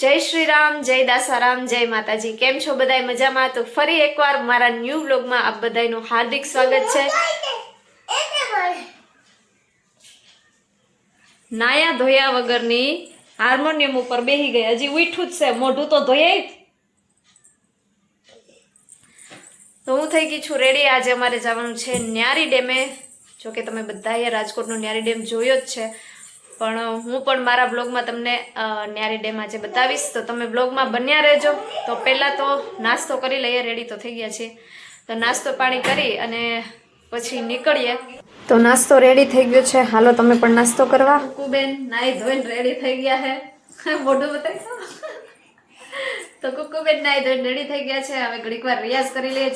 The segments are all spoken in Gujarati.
જય શ્રી રામ, જય દાસારામ, જય માતાજી. કેમ છો બધાય? મજામાં? તો ફરી એકવાર મારા ન્યૂ વ્લોગમાં આપ બધાયનું હાર્દિક સ્વાગત છે. નાયા ધોયા વગરની હાર્મોનિયમ ઉપર બેહી ગઈ. હજી ઉઠું જ છે. મોઢું તો ધોયાય તો હું થઈ ગઈ છું રેડી આજે અમારે જવાનું છે ન્યારી ડેમે. જો કે તમે બધાએ રાજકોટનો ન્યારી ડેમ જોયો જ છે. પણ હું પણ મારા બ્લોગમાં તમને ન્યારી ડેમ આજે બતાવીશ. તો તમે બ્લોગમાં બન્યા રહેજો. તો પહેલાં તો નાસ્તો કરી લઈએ. રેડી તો થઈ ગયા છે. તો નાસ્તો પાણી કરી અને પછી નીકળીએ. તો નાસ્તો રેડી થઈ ગયો છે. હાલો, તમે પણ નાસ્તો કરવા. કુકુબેન, નાઈ ધોઈને રેડી થઈ ગયા છે. મોઢું બતાવીશો? તો કુકુબેન, નાઈ ધોઈને રેડી થઈ ગયા છે. હવે ઘડીક વાર રિયાઝ કરી લઈએ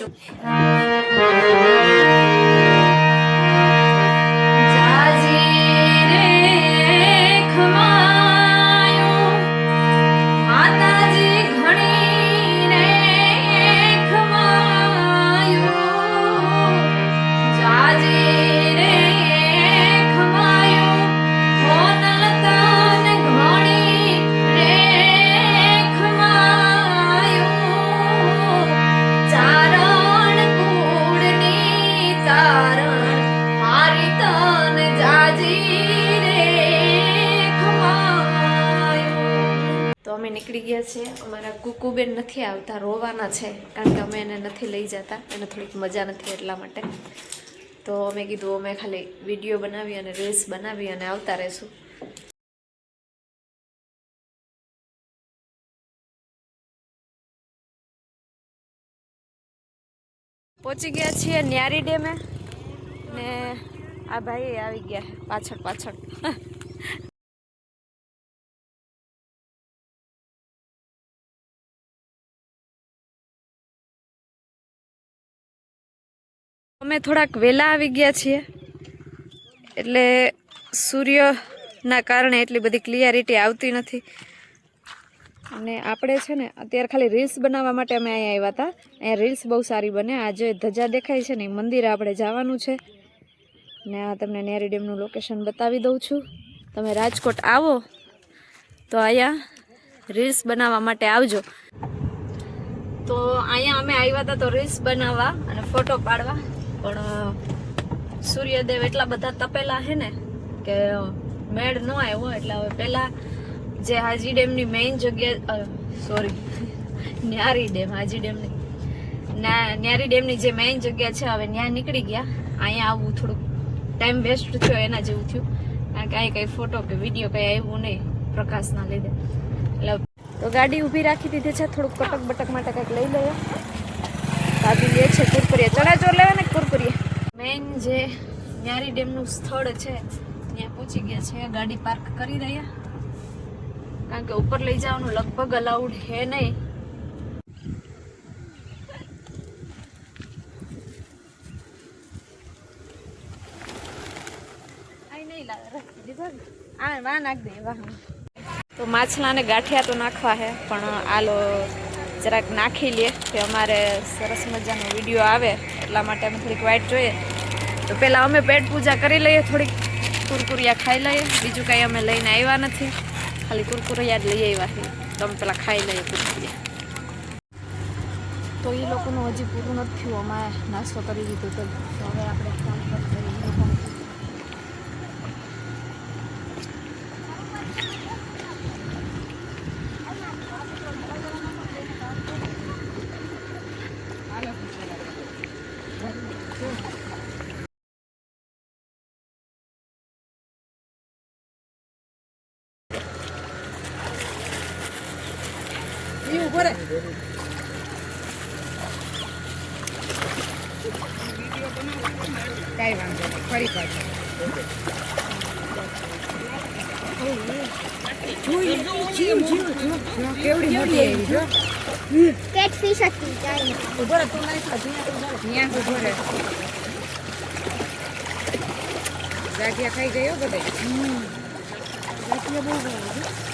અમે નીકળી ગયા છીએ અમારા કુકુબેન નથી આવતા, રોવાના છે, કારણ કે અમે એને નથી લઈ જતા. એને થોડીક મજા નથી એટલા માટે. તો અમે કીધું, અમે ખાલી વીડિયો બનાવી અને રીલ્સ બનાવી અને આવતા રહેશું. પહોંચી ગયા છીએ ન્યારી ડેમે ને આ ભાઈ આવી ગયા પાછળ પાછળ. અમે થોડાક વહેલા આવી ગયા છીએ. એટલે સૂર્યના કારણે એટલી બધી ક્લિયરિટી આવતી નથી. અને આપણે છે ને, અત્યારે ખાલી રીલ્સ બનાવવા માટે અમે અહીંયા આવ્યા હતા. અહીંયા રીલ્સ બહુ સારી બને. આ જે ધજા દેખાય છે ને, એ મંદિરે આપણે જવાનું છે. ને આ તમને નેરી ડેમનું લોકેશન બતાવી દઉં છું. તમે રાજકોટ આવો, તો અહીંયા રીલ્સ બનાવવા માટે આવજો. તો અહીંયા અમે આવ્યા હતા તો રીલ્સ બનાવવા અને ફોટો પાડવા. પણ સૂર્યદેવ એટલા બધા તપેલા છે ને કે મેળ ન આવ્યો. એટલે હવે પહેલા જે હાજી ડેમની મેઇન જગ્યા સોરી ન્યારી ડેમ હાજી ડેમની ના- ન્યારી ડેમની જે મેઇન જગ્યા છે, હવે ત્યાં નીકળી ગયા. અહીંયા આવવું થોડુંક ટાઈમ વેસ્ટ થયો એના જેવું થયું. કારણ કે અહીં કંઈ ફોટો કે વીડિયો કંઈ આવ્યું નહીં, પ્રકાશના લીધે. એટલે તો ગાડી ઊભી રાખી દીધી છે, થોડુંક કટક બટક માટે કંઈક લઈ લઈએ. ભાભી લે છે, કુરકુરિયા. ચણાચોર લેવા ને કુરકુરિયા? મેઇન જે ન્યારી ડેમનું સ્થળ છે, ત્યાં પહોંચી ગયા છે. ગાડી પાર્ક કરી રહ્યા. કારણ કે ઉપર લઈ જવાનું લગભગ અલાઉડ હે નહીં. તો માછલાને ગાંઠિયા તો નાખવા હે, પણ આલો જરાક નાખી લે, કે અમારે સરસ મજાનો વીડિયો આવે. એટલા માટે અમે થોડીક વાઇટ જોઈએ. તો પહેલાં અમે પેટ પૂજા કરી લઈએ, થોડીક કુરકુરિયા ખાઈ લઈએ. બીજું કાંઈ અમે લઈને આવ્યા નથી. ખાલી કુરકુરિયા જ લઈ આવ્યા છીએ. તો અમે પહેલાં ખાઈ લઈએ કુરકુરિયા. તો એ લોકોનું હજી પૂરું નથી થયું. અમારે નાસ્તો કરી દીધો તો હવે આપણે ફોન પર કરીએ એ લોકોને. કાંઈ વાંધો નહીં ફરી પાછું. કેવડી મોટી આવી જો કેટફિશ હતી ચાઇના ઊભો રહે તું નહીં ત્યાં ઊભો રહે ગાંઠિયા ખાઈ ગયો બધે ગાંઠિયા બહુ ભાવે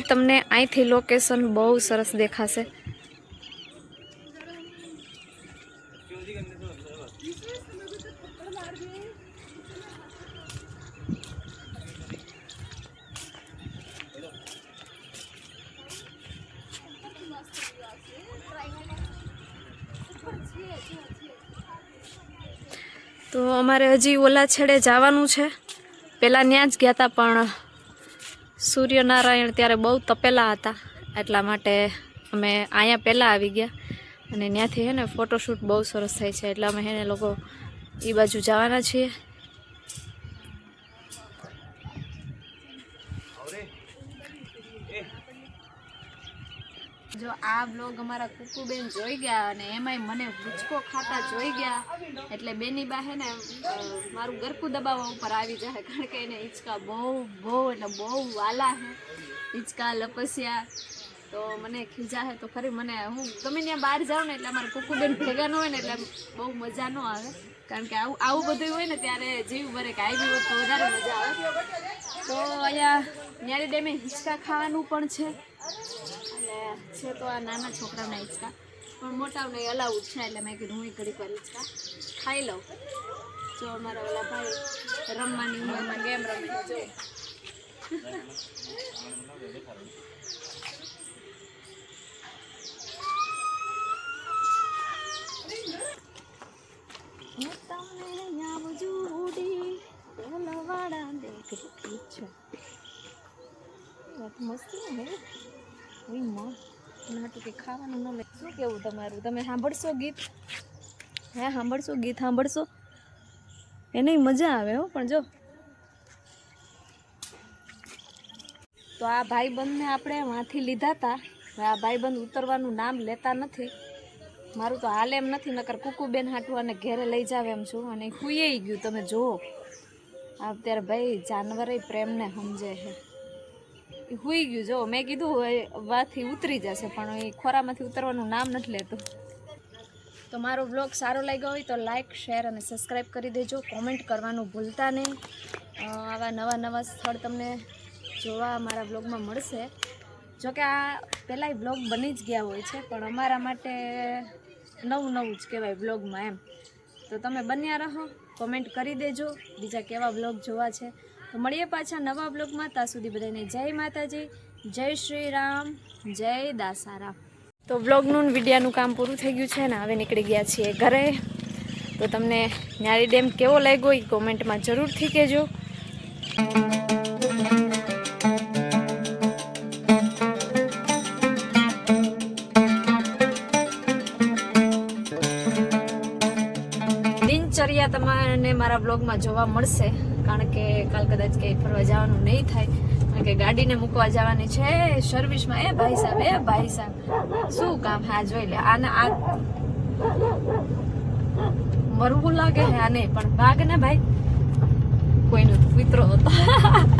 છે. તમને અહીંથી લોકેશન બહુ સરસ દેખાશે તો અમારે હજી ઓલા છેડે જવાનું છે પહેલાં ત્યાં જ ગયા હતા પણ સૂર્યનારાયણ ત્યારે બહુ તપેલા હતા, એટલા માટે અમે અહીંયા પહેલાં આવી ગયા. અને ત્યાંથી હે ને, ફોટોશૂટ બહુ સરસ થાય છે, એટલે અમે હે ને લોકો એ બાજુ જવાના છીએ. જો આ બ્લોગ અમારા કુકુબેન જોઈ ગયા અને એમાંય મને ભૂચકો ખાતા જોઈ ગયા. એટલે બેની બા હે ને મારું ગરકું દબાવવા ઉપર આવી જાય, કારણ કે એને હિંચકા બહુ બહુ, એટલે બહુ વાલા હે. હિંચકા, લપસ્યા, તો મને ખીજા હે, તો ખરી મને હું, ગમે ત્યાં બહાર જાઉં ને એટલે અમારા કુકુબેન ભેગા ન હોય ને એટલે બહુ મજા ન આવે. કારણ કે આવું આવું બધું હોય ને ત્યારે જીવ ભરે કે આવી તો વધારે મજા આવે. તો અહીંયા ન્યારી ડેમે હિંચકા ખાવાનું પણ છે. અને છે તો આ નાના છોકરાના હિંચકા. પણ મોટાઓને અલાઉડ છે, એટલે મેં કીધું હું ઘડીક વાર હિંચકા ખાઈ લઉં. જો અમારા ઓલા ભાઈ રમવાની ઉંમરમાં ગેમ રમે. જો હું તમને યાદ જોડી ઓલાવાળા દેખતી છું વાત મસ્તી ને ઓયમાં નાટુ કે ખાવાનું ન શું કેવું તમારું? તમે સાંભળશો ગીત? હે, સાંભળશો ગીત? સાંભળશો? એને મજા આવે હો, પણ જો. તો આ ભાઈબંધને આપણે વાંથી લીધા હતા આ ભાઈબંધ ઉતરવાનું નામ લેતા નથી. મારું તો હાલ એમ નથી, નકર કુકુબેન હાટું અને ઘેરે લઈ જાવ એમ છું, અને ખુઈએ ગયું, તમે જુઓ. અત્યારે ભાઈ જાનવરે પ્રેમને સમજે છે. હુઈ ગયું. જો, મેં કીધું વાથી ઉતરી જશે, પણ એ ખોરામાંથી ઉતરવાનું નામ નથી લેતું. તો મારો બ્લોગ સારો લાગ્યો હોય તો લાઇક શેર અને સબસ્ક્રાઈબ કરી દેજો. કોમેન્ટ કરવાનું ભૂલતા નહીં. આવા નવા નવા સ્થળ તમને જોવા મારા બ્લોગમાં મળશે. જોકે આ પહેલાંય બ્લોગ બની જ ગયા હોય છે, પણ અમારા માટે નવું નવું જ કહેવાય બ્લોગમાં એમ. તો તમે બન્યા રહો કોમેન્ટ કરી દેજો. બીજા કેવા બ્લોગ જોવા છે? તો મળીએ પાછા નવા બ્લોગમાં. ત્યાં સુધી બધાને જય માતાજી, જય શ્રી રામ જય દાસારામ. તો બ્લોગનું વિડીયાનું કામ પૂરું થઈ ગયું છે ને, હવે નીકળી ગયા છીએ ઘરે. તો તમને ન્યારી ડેમ કેવો લાગ્યો એ કોમેન્ટમાં જરૂરથી કહેજો. દિનચર્યા તમને મારા બ્લોગમાં જોવા મળશે. કારણ કે કાલ કદાચ કે ફરવા જવાનું નહીં થાય. કારણ કે ગાડીને મૂકવા જવાની છે સર્વિસમાં એ ભાઈ સાહેબ, એ ભાઈ સાહેબ. શું કામ હા જોઈ લે. આને આ મરવું લાગે હે નહીં પણ ભાગ ને ભાઈ. કોઈનો કૂતરો હતો.